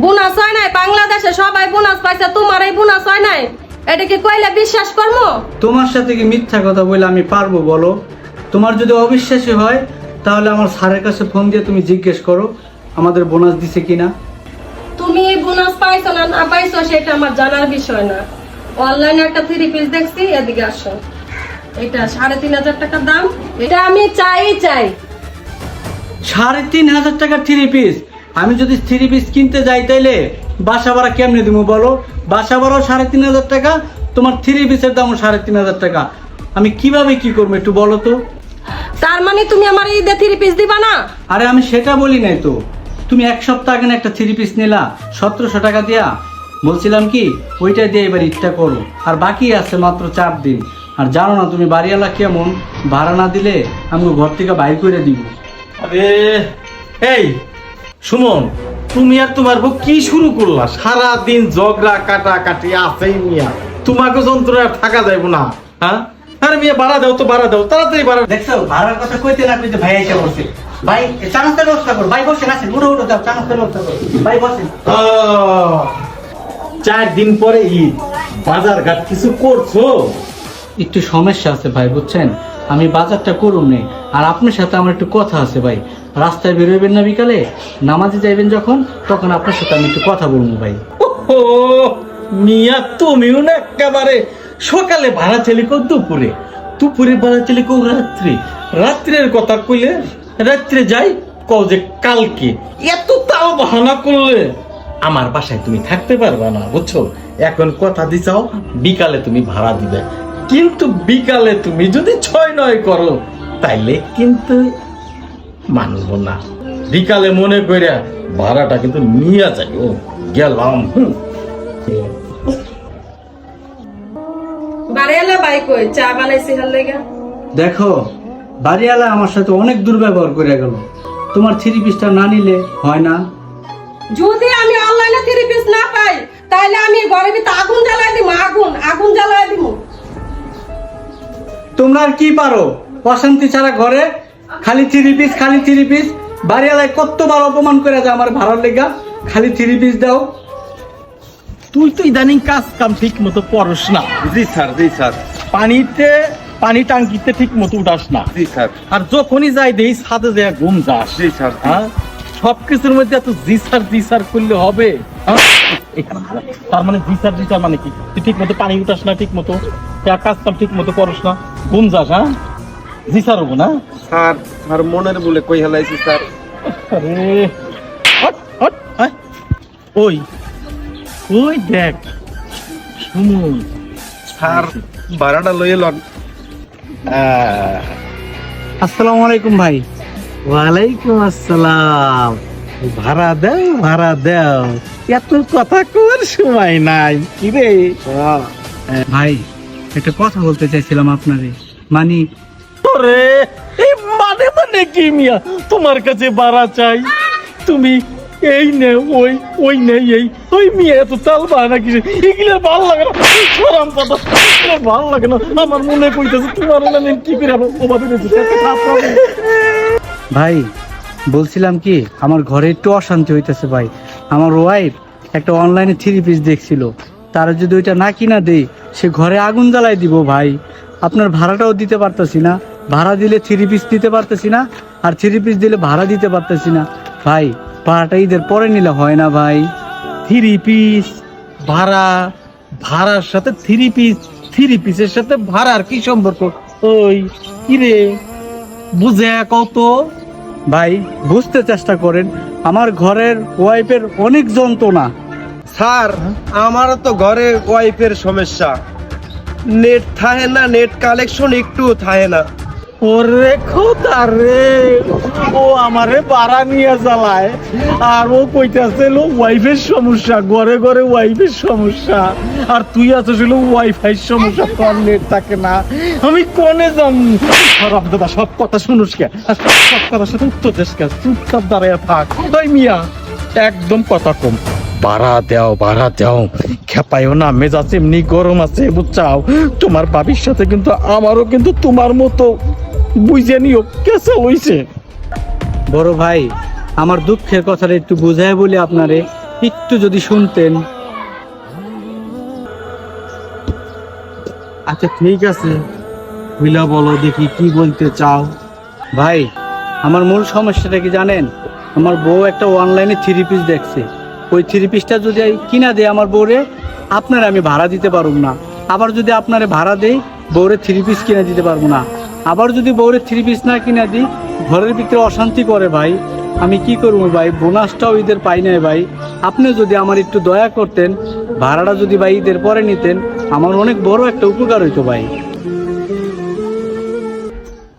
Bonus হয় নাই? বাংলাদেশে সবাই বোনাস পাইছে তোমার এই বোনাস হয় নাই? এটা কি কইলে বিশ্বাস করব তোমার সাথে কি মিথ্যা কথা বলে আমি পারব বলো? তোমার যদি অবিশ্বাসী হয় তাহলে আমার স্যারের কাছে ফোন দিয়ে তুমি জিজ্ঞেস করো আমাদের বোনাস দিছে কিনা। তুমি এই বোনাস পাইছো না না পাইছো সেটা আমার জানার বিষয় না। অনলাইনে একটা থ্রি পিস দেখছি এদিকে আসো। এটা সাড়ে তিন হাজার টাকা দাম। এটা আমি চাই চাই। সাড়ে তিন হাজার টাকা থ্রি পিস আমি যদি থ্রি পিস কিনতে যাই তাইলে বাসা ভাড়া কেমনে দিব বলো? বাসা ভাড়াও সাড়ে তিন হাজার টাকা তোমার থ্রি পিসের দামও সাড়ে তিন হাজার টাকা। আমি কীভাবে কি করব একটু বলো তো? তার মানে তুমি আমার ঈদে থ্রি পিস দিবা না? আরে আমি সেটা বলি নাই তো। তুমি এক সপ্তাহ আগে একটা থ্রি পিস নিলা সতেরোশো টাকা দিয়া। বলছিলাম কি ওইটা দিয়ে এবার ইটটা করো। আর বাকি আছে মাত্র চার দিন। আর জানো না তুমি বাড়িওয়ালা কেমন? ভাড়া না দিলে আমি ঘর থেকে বাইর করে দিব। আরে এই সুমন তুমি আর তোমার বউ কি শুরু করলা? সারা দিন ঝগড়া কাটা কাটি আছেই মিয়া। তোমাকে যন্ত্রণা আর থাকা যাইব না হ্যাঁ? আরে মিয়া বাড়া দাও তো বাড়া দাও তাড়াতাড়ি বাড়া দেখছ ভাড়ার কথা কইতে না কইতে ভাই এসে বসে। ভাই চানাচের ব্যবস্থা করো। ভাই বসে আছেন উঠো উঠো যাও চানাচের ব্যবস্থা করো। ভাই বসেন। আহ, চার দিন পরে ঈদ। বাজার ঘাট কিছু করছ? একটু সমস্যা আছে ভাই বুঝছেন? আমি বাজারটা করুন নেই আর আপনার সাথে আমার একটু কথা আছে ভাই। রাস্তায় বেরোবেন না বিকালে, নামাজে যাইবেন যখন, তখন আপনার সাথে আমি একটু কথা বলব ভাই। ও মিয়া, তুমিও না একেবারে সকালে ভাড়া চালি কো দুপুরে। দুপুরে ভাড়া চালি কো রাত্রে। রাত্রের কথা কইলে, রাত্রে যাই, কও যে কালকে। এত তাও বাহানা করলে, আমার বাসায় তুমি থাকতে পারবা না, বুঝছ? এখন কথা দিছাও বিকালে তুমি ভাড়া দিবে। কিন্তু বিকালে তুমি যদি ছয় নয় করো, তাইলে কিন্তু মানব না। বিকালে মনে কইরা ভাড়াটা কিন্তু নিয়ে যাই ও গেলাম বাই কই? চা বানাইছি হাল লেগা দেখো বাড়িওয়ালা আমার সাথে অনেক দুর্ব্যবহার করে গেল। তোমার থ্রি পিসটা না নিলে হয় না? যদি আমি অনলাইনে থ্রি পিস না পাই তাহলে আমি ঘরে ভিতরে আগুন জ্বালাই দিব আগুন আগুন জ্বালাই দিব। তোমরা আর কি পারো? অশান্তি ছাড়া ঘরে খালি থ্রি পিস খালি থ্রি পিস বাড়িওয়ালায় কতবার অপমান করে যায় আমার ভাড়ার লেগা খালি থ্রি পিস দাও। তুই তো ইদানিং কাজ কাম ঠিক মতো করস না। জি স্যার জি স্যার। পানিতে পানি টাঙ্কিতে ঠিক মতো উঠাস না। জি স্যার। আর যখনই যাই দেই ছাদে যায় ঘুম যাস। জি স্যার হ্যাঁ? সব কিছুর মধ্যে এত জি স্যার জি স্যার করলে হবে? হ্যাঁ? তার মানে জি স্যার জি স্যার মানে কি? তুই ঠিক মতো পানি উঠাস না ঠিক মতো কাজ কাম ঠিক মতো করস না। ঘুম যাস হ্যাঁ? জি স্যার হব না? স্যার স্যার মনের বলে কই হেলাইছি স্যার? আরে হট, হট, আয়। ওই ওই দেখ শুনুন স্যার ভাড়াটা লইয়ে লন। আসসালামু আলাইকুম ভাই। ওয়ালাইকুম আসসালাম। ভাড়া দেও ভাড়া দাও। এত কথা কর সময় নাই? কি রে? ভাই একটা কথা বলতে চাইছিলাম আপনারে। মানে ওরে এই মানে মানে কি মিয়া? তোমার কাছে বাড়া চাই। তুমি এই নে, ওই ওই নেই এই, ওই মিয়া এত চাল বানা কি এগুলো ভালো লাগে না। সরাম কথা ভালো লাগে না। আমার মনে কইতেছে তোমার মনে কি করে ওভাবে ভাই, বলছিলাম কি, আমার ঘরে একটু অশান্তি হইতেছে ভাই। আমার ওয়াইফ একটা অনলাইনে থ্রি পিস দেখছিল। তারা যদি ওইটা না কিনা দেই, সে ঘরে আগুন জ্বালাই দিব ভাই। আপনার ভাড়াটাও দিতে পারতেছি না। ভাড়া দিলে থ্রি পিস দিতে পারতেছি না, আর থ্রি পিস দিলে ভাড়া দিতে পারতেছি না। ভাই ভাড়াটা ঈদের পরে নিলে হয় না ভাই। থ্রি পিস ভাড়া, ভাড়ার সাথে থ্রি পিস থ্রি পিসের সাথে ভাড়ার কি সম্পর্ক? ওই কি রে বুঝে কত? ভাই, বুঝতে চেষ্টা করেন, আমার ঘরের ওয়াইফের অনেক যন্ত্রণা। স্যার আমার তো ঘরে ওয়াইফের সমস্যা। নেট থাকে না নেট কালেকশন একটু থাকে না। ওরে খোদা রে। ও আমারে বাড়া নিয়ে জ্বালায়। আর ও কইতাছে, লো ওয়াইফের সমস্যা, ঘরে ঘরে ওয়াইফের সমস্যা। আর তুই আছিস হলো ওয়াইফাই সমস্যা, তোর নেট থাকে না। আমি কোনে যাম? সরব দাদা সব কথা শুনুস কে? সব কথা সাথে উত্তর দেশ কে? চুপচাপ দাঁড়ায় থাক। ওই মিয়া, একদম কথা কম। বাড়া দেও বাড়া দেও। খেপাইও না, মেজাজ এমনি গরম আছে, বুঝছাও? তোমার বাবির সাথে কিন্তু আমারও কিন্তু তোমার মতো বুঝে নিও কেসে হইছে বড় ভাই আমার দুঃখের কথাটা একটু বুঝায় বলি আপনারে একটু যদি শুনতেন। আচ্ছা ঠিক আছে। মিলা বলো দেখি কি বলতে চাও। ভাই আমার মূল সমস্যাটা কি জানেন? আমার বউ একটা অনলাইনে থ্রি পিস দেখছে। ওই থ্রি পিসটা যদি কিনা দেয় আমার বউরে আপনার আমি ভাড়া দিতে পারব না। আবার যদি আপনারে ভাড়া দেই বউরে থ্রি পিস কিনে দিতে পারব না। আবার যদি বউরে থ্রি পিস না কিনা দিই ঘরের ভিতরে অশান্তি করে ভাই। আমি কি করব ভাই? বোনাসটাও ঈদের পাই নাই ভাই। আপনি যদি আমার একটু দয়া করতেন ভাড়াটা যদি ভাই ঈদের পরে নিতেন আমার অনেক বড় একটা উপকার হইতো ভাই।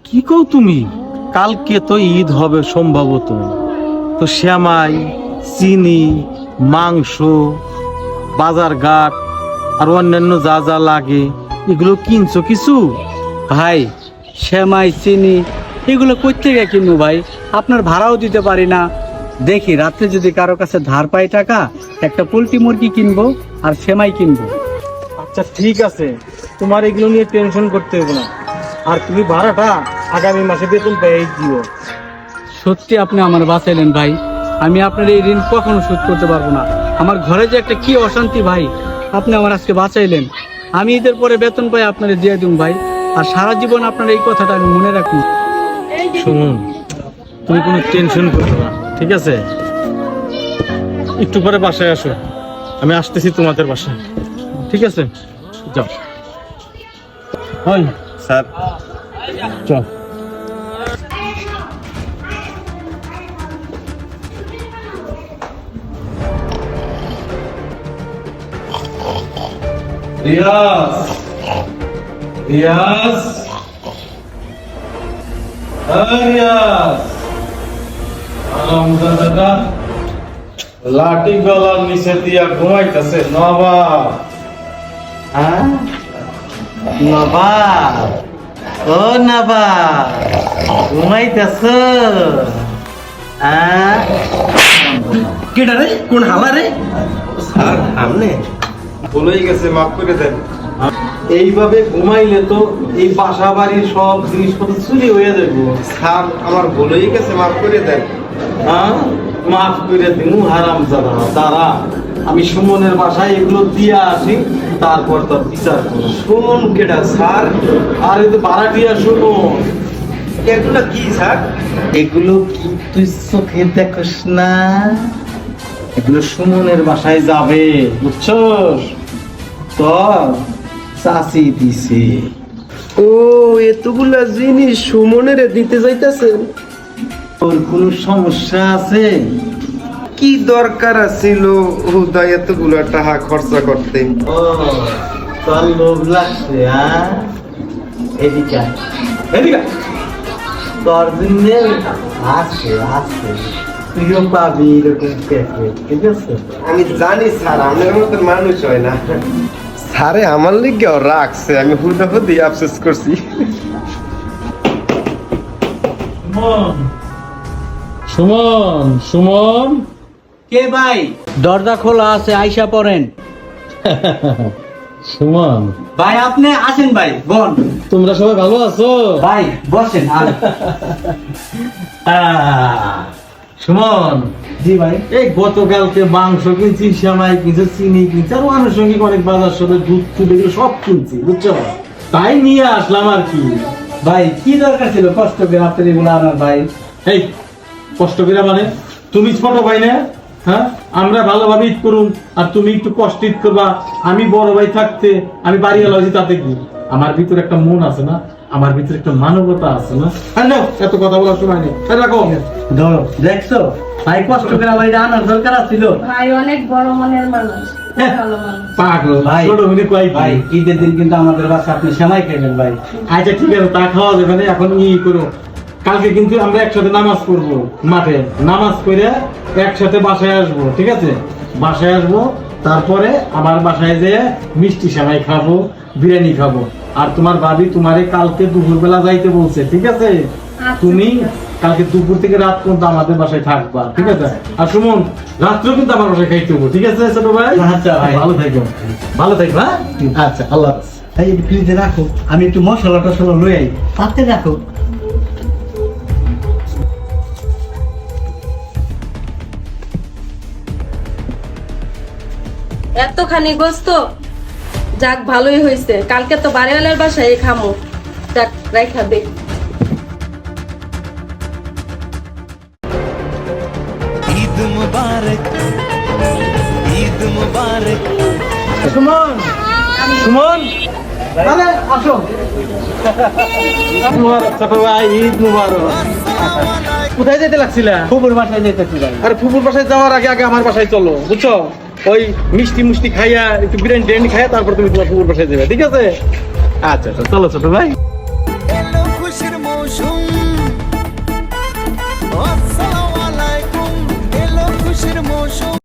কি কও তুমি? কালকে তো ঈদ হবে সম্ভবত। তো শ্যামাই চিনি মাংস বাজার ঘাট আর অন্যান্য যা যা লাগে এগুলো কিনছো কিছু? ভাই শ্যামাই চিনি এগুলো কোথেকে কিনবো ভাই? আপনার ভাড়াও দিতে পারি না। দেখি রাত্রে যদি কারও কাছে ধার পাই টাকা একটা পোলট্রি মুরগি কিনবো আর সেমাই কিনবো। আচ্ছা ঠিক আছে। তোমার এগুলো নিয়ে টেনশন করতে হবে না। আর তুমি ভাড়াটা আগামী মাসে বেতন পেয়ে দিও। সত্যি আপনি আমার বাঁচাইলেন ভাই। আমি আপনার এই ঋণ কখনো শোধ করতে পারব না। আমার ঘরে যে একটা কি অশান্তি ভাই আপনি আমার আজকে বাঁচাইলেন। আমি ঈদের পরে বেতন পাই আপনারে দিয়ে দিন ভাই। আর সারা জীবন আপনার এই কথাটা আমি মনে রাখি। শুনুন তুমি কোনো টেনশন করো না ঠিক আছে? একটু পরে বাসায় আসো আমি আসতেছি তোমাদের বাসায় ঠিক আছে? যাও। হয় স্যার। চল। রিয়াজ। রিয়াজ রিয়াজ আলহামদুলিল্লাহ লাঠি গলার নিচে দিয়া ঘুমাইতেছে নবাব হ্যাঁ নবাব ও নবাব ঘুমাইতেছ হ্যাঁ কেডা রে কোন হালা রে স্যার আমনে ভুলেই গেছে মাফ করে দেন এইভাবে ঘুমাইলে তো এই বাসা বাড়ির সব জিনিসপত্র চুরি হয়ে যাবে স্যার আমার ভুলেই গেছে মাফ করে দেন। হ্যাঁ? মাফ করে দিনু হারাম জাদা। তারা আমি সুমনের বাসায় এগুলো দিয়ে আসি তারপর তোর বিচার করব। শুনুন কেডা স্যার? আর এই তো ভাড়াটিয়া সুমন। এগুলো কি স্যার? এগুলো কি তুই চোখে দেখোস না? এগুলো সুমনের বাসায় যাবে বুঝছস? তোর চাষি দিছে। ও এতগুলা জিনিস সুমনের দিতে যাইতাছেন তোর কোনো সমস্যা আছে? কি দরকার ছিল হুদা এতগুলা টাকা খরচা করতে? ও তোর লোভ লাগছে হ্যাঁ এদিকে এদিকে তোর জন্য আছে আছে। তুইও পাবি এরকম ঠিক আছে? আমি জানি স্যার আপনার মতো মানুষ হয় না। স্যারে আমার লিগে রাখছে আমি হুদা হুদি আফসোস করছি। সুমন। সুমন কে ভাই? দরজা খোলা আছে আইসা পড়েন। সুমন। ভাই আপনি আসেন ভাই বল তোমরা সবাই ভালো আছো? ভাই বসেন সুমন। জি ভাই। এই গতকালকে মাংস কিনছি শ্যামাই কিনছি চিনি কিনছি আর আনুষঙ্গিক অনেক বাজার সাথে দুধ টুধ এগুলো সব কিনছি বুঝছ? তাই নিয়ে আসলাম আর কি। ভাই কি দরকার ছিল? কষ্ট করে আপনার এগুলো আনার ভাই। এই কষ্ট করে মানে? তুমি ছোট ভাই না? হ্যাঁ? আমরা ভালোভাবে ঈদ করুন আর তুমি একটু কষ্ট ঈদ করবা। আমি বড় ভাই থাকতে আমি বাড়ি এলাম তাতে কি? আমার ভিতরে একটা মন আছে না? আমার ভিতরে একটা মানবতা আছে না? হ্যাঁ এত কথা বলার সময় নেই। হ্যাঁ, রাখো। ধরো দেখছ? ভাই কষ্ট করে আমার এটা আনার দরকার ছিল ভাই অনেক বড় মনের মানুষ হ্যাঁ। ঈদের দিন কিন্তু আমাদের বাসা আপনি সেমাই খাইবেন ভাই। আচ্ছা ঠিক আছে তা খাওয়া যাবে না এখন ই করো। কালকে কিন্তু আমরা একসাথে নামাজ পড়ব মাঠে। নামাজ করে একসাথে বাসায় আসব ঠিক আছে? বাসায় আসব তারপরে আমার বাসায় যেয়ে মিষ্টি সেমাই খাব বিরিয়ানি খাব। আর তোমার ভাবি তোমারে কালকে দুপুর বেলা যাইতে বলছে ঠিক আছে? তুমি কালকে দুপুর থেকে রাত পর্যন্ত আমাদের বাসায় থাকবা ঠিক আছে? আর সুমন রাত্রেও কিন্তু আমার বাসায় খাইতে হব ঠিক আছে ছোট ভাই? আচ্ছা ভাই। ভালো থাকো। ভালো থাকো হ্যাঁ? আচ্ছা আল্লাহ হাফেজ। ভাই একটু ফ্রিজে রাখো। আমি একটু মশলা টসলা লই আই। তাতে রাখো। এতখানি গোস্ত? যাক ভালোই হয়েছে। কালকে তো বাড়িওয়ালার বাসায় খামো। যাক রাইখা দেখ কোথায় যেতে লাগছিলা? ফুপুর বাসায় যেতে আরে ফুপুর বাসায় যাওয়ার আগে আগে আমার বাসায় চলো বুঝছ? ওই মিষ্টি মুষ্টি খাইয়া একটু বিরিয়ানি টিরিয়ানি খাইয়া তারপর তুমি তোমার পুকুর বাসায় যাবে ঠিক আছে? আচ্ছা আচ্ছা চলো ছোট ভাই।